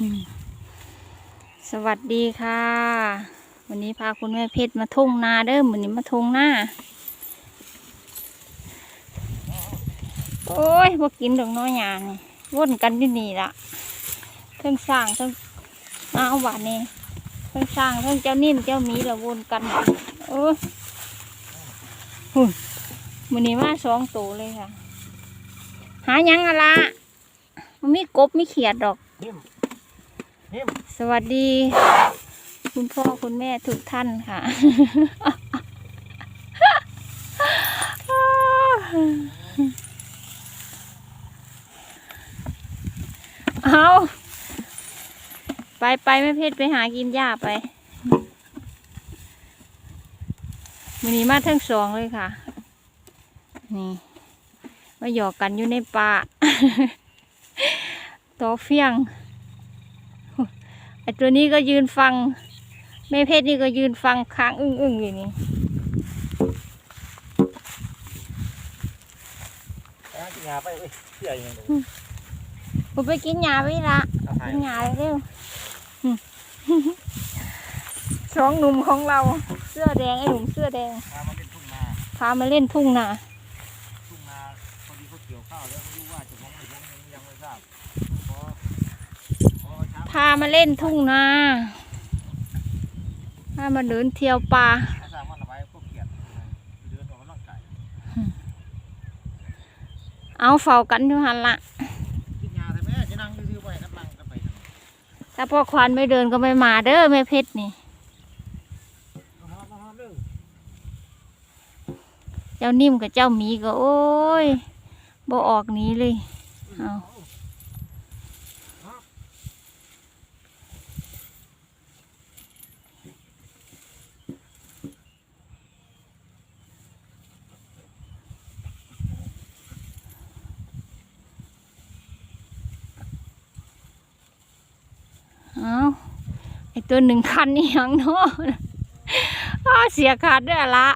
สวัสดีค่ะ วันนี้พาคุณแม่เพชรมาทุ่งนาเด้อวันนี้มาทุ่งหน้า โอ้ยพวกกินดอกน้อยยานี่วนกันที่นี่ละเพิ่งสร้างเพิ่งมาเอาหวานนี่เพิ่งสร้างเพิ่งเจ้านิ่มเจ้ามีละวนกันโอ้ยหุ่นวันนี้มาสองตัวเลยค่ะ หายังอะละมันมีกบมีเขียดดอกนิ่มนิ่ม สวัสดี คุณพ่อคุณแม่ทุกท่านค่ะ เอาไปไปแม่เพชรไปหากินหญ้าไปวันนี้มาทั้งสองเลยค่ะ นี่มาหยอกกันอยู่ในป่าต่อเฟียง ไอตัวนี้ก็ยืนฟัง แม่เพชรนี่ก็ยืนฟังค้างอึ้งอึ้งๆอยู่นี่เอากินยาไปเว้ยเสียยังไงผมไปกินหญ้าไปละเอาให้กินหญ้าเร็วๆอืมสองหนุ่มของเราเสื้อแดงไอหนุ่มเสื้อแดงพามาเป็นทุ่งนาพามาเล่นทุ่งนา ทุ่งนาพอดีเขาเกี่ยวข้าวแล้วไม่รู้ว่าจะมองไม่มองยังไม่ทราบพอ พอช้างพามาเล่นทุ่งนาพามาเดินเที่ยวป่าเขาสร้างมันเอาไว้พวกเกียดเดินออกกำลังกายเอาเฝ้ากันอยู่หันละกินยาแต่แม่จะนั่งดื้อๆไว้กันนั่งกันไปทางนี้ถ้าพ่อควานไม่เดินก็ไม่มาเด้อแม่เพชรนี่เอาฮอดเอาฮอดเด้อเจ้านิ่มกับเจ้าหมีก็โอ้ยบ่ออกหนี้เลยเอาเอา ตัวหนึ่งคันนี่ยังเนาะอ้าเสียขาดเด้อละ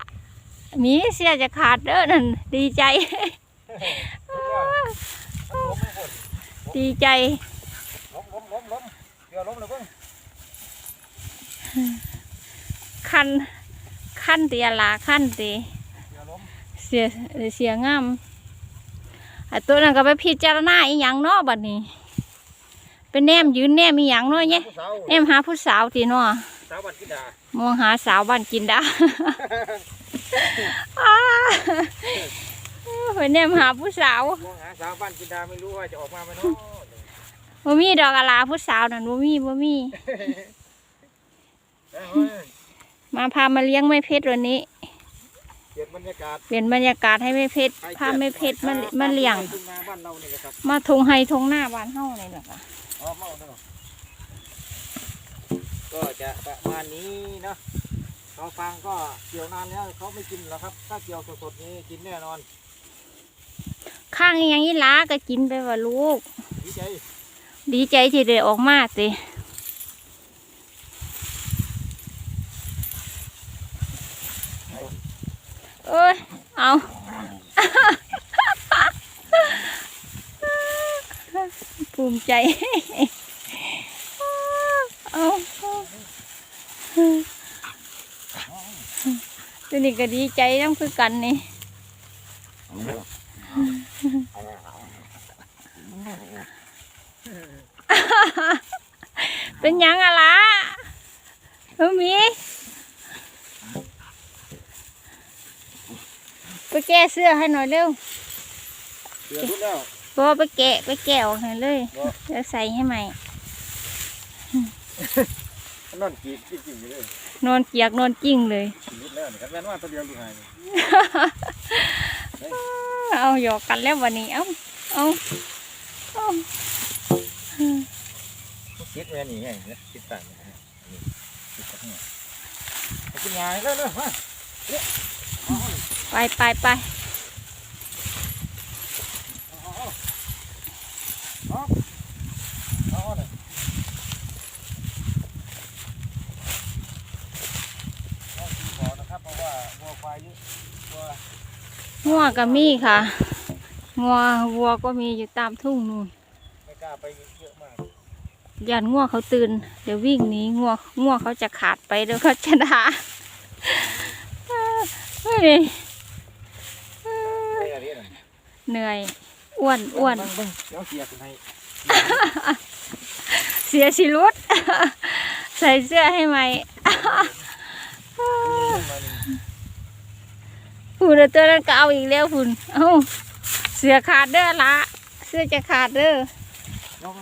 มีเสียจะขาดเด้อนั่นดีใจ ดีใจล้มล้มล้มล้มเดี๋ยวล้มเลยเพิ่งคันคันเตียละคันตีเสียเสียงามไอตัวนั้นก็ไปพิจารณาอีหยังเนาะบัดนี้ เป็นแนมยืนแนมอีหยังเนาะเนี่ยผู้สาวแนมหาผู้สาวตีเนาะสาวบันกินดามองหาสาวบ้านกินดาอ้าไปแนมหาผู้สาวมองหาสาวบ้านกินดาไม่รู้ว่าจะออกมาไหมเนาะบ่มีดอกอะลาผู้สาวนั่นบ่มีบ่มีเอ้ยมาพามาเลี้ยงแม่เพชรวันนี้ เปลี่ยนบรรยากาศเปลี่ยนบรรยากาศให้แม่เพชรพาแม่เพชรมามาเลี้ยง ทุ่งนาบ้านเราเนี่ยนะครับมาทงไฮทงหน้าบ้านเฮานี่แหละค่ะ อ๋อเมาเนาะก็จะประมาณนี้เนาะเราฟังก็เกี่ยวนานแล้วเขาไม่กินหรอกครับ ถ้าเกี่ยวสดๆนี้กินแน่นอน ข้างอหยังอีหลาก็กินไปว่าลูก ดีใจ ดีใจที่ได้ออกมาติเอ้ย เอา ภูมิใจเอาตัวนี้ก็ดีใจน้ำคือกันนี่เป็นหยังอะล่ะเฮ้ยหมีไปแก้เสื้อให้หน่อยเร็วเดือดรุดแล้ว บอไปแกะไปแกะออกให้เลยบ่เดี๋ยวใส่ให้ใหม่ นอนกีดกีดจริงอยู่เลยนอนเกียกนอนกิ้งเลยรุดแล้วนี่ครับแม่นว่าตัวเดียวดูหายนี่เอาหยอกกันแล้ววันนี้ เอาเอาเอาคิดแม่นี่ไงนะคิดต่างกันนะอันนี้คิดต่างกันไปกินยาเร็วๆมาเร็วเอาเอาไปไปไป เอาเอาเอาเอาเอาเลยเอาสีขอนะครับเพราะ ว่าวัวควายเยอะวัวงัวก็มีค่ะงัววัวก็มีอยู่ตามทุ่งนู่นไม่กล้าไปเยอะมากยันง่วงเขาตื่น เดี๋ยววิ่งหนีง่วงง่วงเขาจะขาดไปเดี๋ยวเขาจะด่าเฮ้ยไอ้อะไรนั่นเหนื่อยอ้วนอ้วนเบิ่งเบิ่งเดี๋ยวเสียกันให้เสียชีรุดใส่เสื้อให้ไหม ฝุ่นตัวนั้นก็เอาอีกแล้วฝุ่นเอ้าเสือขาดเด้อละเสื้อจะขาดเด้อน้อง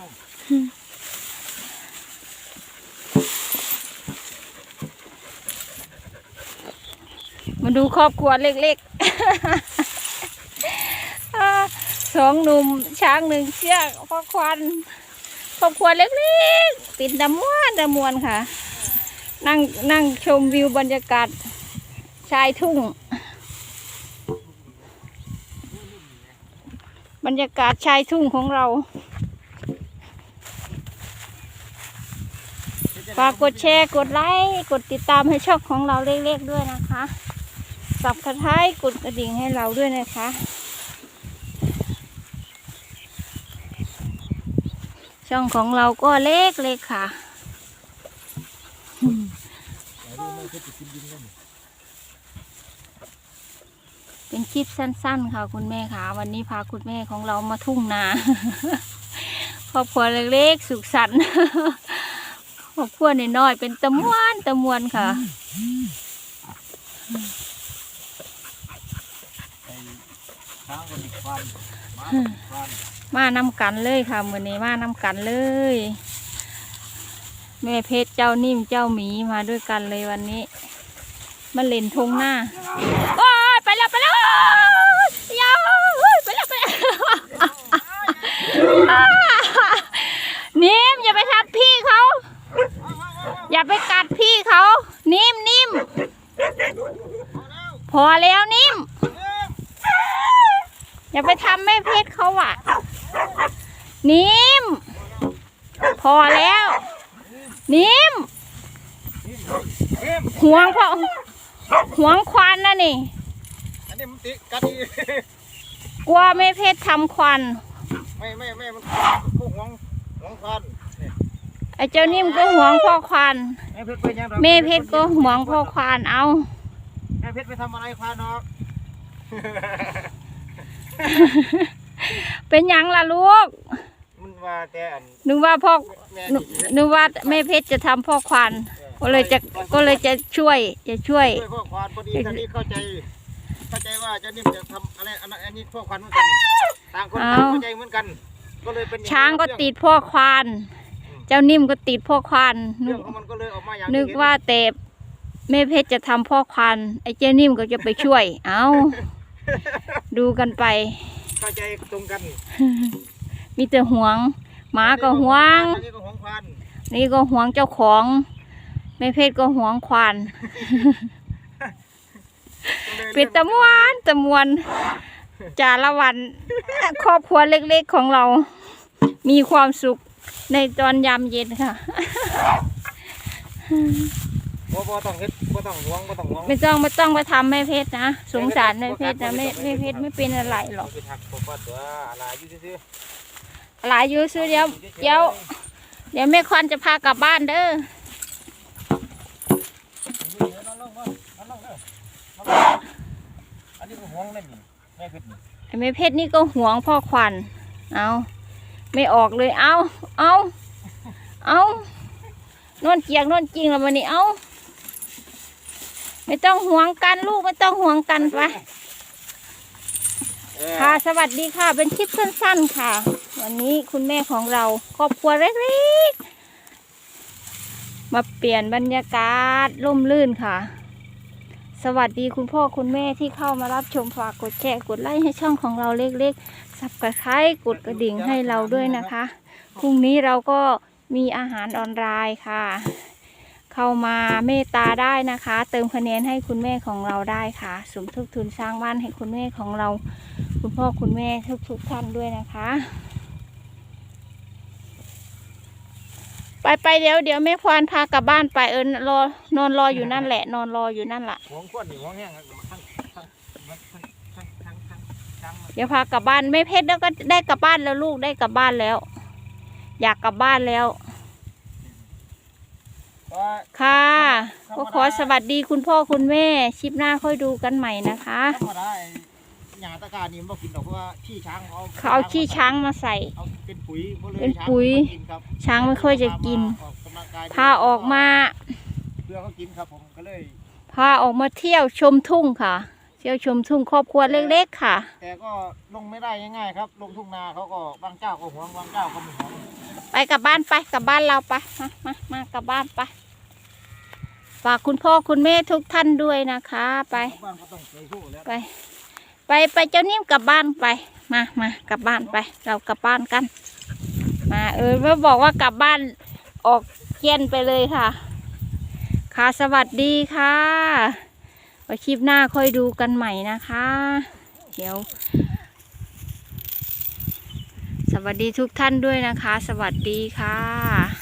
มาดูครอบครัวเล็กๆสองหนุ่มช้างหนึ่งเชือกพ่อควันครอบครัวเล็กๆปิดดำม้วนดำมวนค่ะ นั่งนั่งชมวิวบรรยากาศชายทุ่ง บรรยากาศชายทุ่งของเรา ฝากกดแชร์ กดไลค์ กดติดตามให้ช่องของเราเล็กๆด้วยนะคะ สับกระท้ายกดกระดิ่งให้เราด้วยนะคะ ช่องของเราก็เล็กเล็กๆค่ะอืมเป็น คลิปสั้น ๆ ค่ะ คุณแม่ค่ะ วันนี้พาคุณแม่ของเรามาทุ่งนาครอบครัวเล็กๆสุขสันต์ครอบครัวน้อยๆเป็นตะมวนตะมวนค่ะมานอีกควันมานำกันเลยค่ะมือนี้มานำกันเลย แม่เพชรเจ้านิ่มเจ้าหมีมาด้วยกันเลยวันนี้มาเล่นทงหน้าโอ้ยไปแล้วไปแล้วยาวไปแล้วไปแล้วนิ่มอย่าไปทับพี่เขา อย่าไปกัดพี่เขา นิ่มนิ่มพ อแล้วนิ่ม อย่าไปทำแม่เพชรเขาอะ นิ่ม พอแล้ว นิ่มเอ็มห่วงพ่อห่วงควันนะนี่อันนี้มันติกัดอีกลัวแม่เพชรทำควัน ไม่ไม่ไม่มันพวกหวงหวงควันนี่ไอ้เจ้านิ่มก็ห่วงพ่อควันแม่เพชรไปยังดอกแม่เพชรก็ห่วงพ่อควันเอา แม่เพชรไปทำอะไรควานเนาะเป็นหยังล่ะลูก มันว่าแต่อันนึกว่าพ่อแม่นึกนึกว่าแม่เพชรจะทำพ่อควัน ก็เลยจะก็เลยจะช่วยจะช่วย ช่วยพวกควานพอดีตอนนี้เข้าใจ เข้าใจว่าเจ้านิ่มจะทำอะไรอันนั้นอันนี้พวกควานเหมือนกันต่างคนต่างเอาเข้าใจเหมือนกัน ก็เลยเป็นอย่ช้างก็เรื่องติดพ่อควาน เจ้านิ่มก็ติดพ่อควานนึเรื่อก งของมันก็เลยออกมาอย่างนึกที่เห็ว่าแต่ แม่เพชรจะทำพ่อควันไอ้เจ้านิ่มก็จะไปช่วย เอาดูกันไป เข้าใจตรงกันมีแต่ห่วง หมาก็ห่วง อันนี้ก็หวงควานนี่ก็ห่วงเจ้าของแม่เพชรก็ห่วงควานก็ลยเป็นตะมวนตะมวนจาละวัน ครอบครัวเล็กๆของเรา มีความสุขในตอนยามเย็นค่ะ บ่บ่ต้องเฮ็ดบ่ต้องหวงบ่ต้องหวงไม่ต้องไม่ต้องไปทำแม่เพชรนะสงสารแม่เพชรนะแม่แม่เพชรไม่เป็นอะไรหรอกไปทักผมว่าตัวอะไรอยู่ซื่อหลายอยู่ซื้อเดี๋ยวๆเดี๋ยวเดี๋ยวแม่ควันจะพากลับบ้านเด้ออันนี้ก็หวงนั่นนี่แม่เพชรนี่ไอ้แม่เพชรนี่ก็ห่วงพ่อควันเอาไม่ออกเลยเอาเอาเอานวลเกียงนวลจริงแล้ววันนี้เอา ไม่ต้องห่วงกันลูกไม่ต้องห่วงกันไปค่ะสวัสดีค่ะ เป็นคลิปสั้นๆค่ะ วันนี้คุณแม่ของเราครอบครัวเล็กๆมาเปลี่ยนบรรยากาศร่มรื่นค่ะ สวัสดีคุณพ่อคุณแม่ที่เข้ามารับชมฝากกดแชร์กดไลค์ให้ช่องของเราเล็กๆสับกระไคร้กดกระดิ่งให้เราด้วยนะคะพรุ่งนี้เราก็มีอาหารออนไลน์ค่ะ เข้ามาเมตตาได้นะคะ เติมคะแนนให้คุณแม่ของเราได้ค่ะ สมทบทุนสร้างบ้านให้คุณแม่ของเรา คุณพ่อคุณแม่ทุกๆทท่านด้วยนะคะ ไปไปเดี๋ยวเดี๋ยวแม่ควานพากลับบ้านไปเอิญรอนอนรออยู่นั่นแหละ นอนรออยู่นั่นแหละอหัวเดี๋ยวพากลับบ้านแม่เพชรแล้วก็ได้กลับบ้านแล้วลูกได้กลับบ้านแล้ว อยากกลับบ้านแล้ว ค่ะ ก็ขอสวัสดีคุณพ่อคุณแม่ชิปหน้าค่อยดูกันใหม่นะคะ ธรรมดาไอ้หญ้าตะกร้านี่มันบ่กินดอกเพราะว่าขี้ช้างเขาเขาเอาขี้ช้างมาใส่ เอาเป็นปุ๋ยบ่เลยเป็นช้างปุ๋ยไม่กินครับช้างไม่ค่อยจะกิน ออกกำลังกยพาออกมา เพื่อเขากินครับผมก็เลย พาออกมาเที่ยวชมทุ่งค่ะ เที่ยวชมทุ่งครอบครัวเล็ก ๆ ค่ะ แต่ก็ลงไม่ได้ง่ายๆครับ ลงทุ่งนาเขาก็บางเจ้าก็หวงบางเจ้าก็ไม่หวงไปกลับบ้านไปกลับบ้านเราไป มามามากลับบ้านไป ฝากคุณพ่อคุณแม่ทุกท่านด้วยนะคะ ไป บ้านก็ต้องเคยสู้แล้วไป ไปไปเจ้านิ่มกลับบ้านไป มามากลับบ้านไป เรากลับบ้านกัน มา เออเมื่อบอกว่ากลับบ้านออกเกียนไปเลยค่ะ ค่ะสวัสดีค่ะไว้คลิปหน้าค่อยดูกันใหม่นะคะ เดี๋ยว สวัสดีทุกท่านด้วยนะคะ สวัสดีค่ะ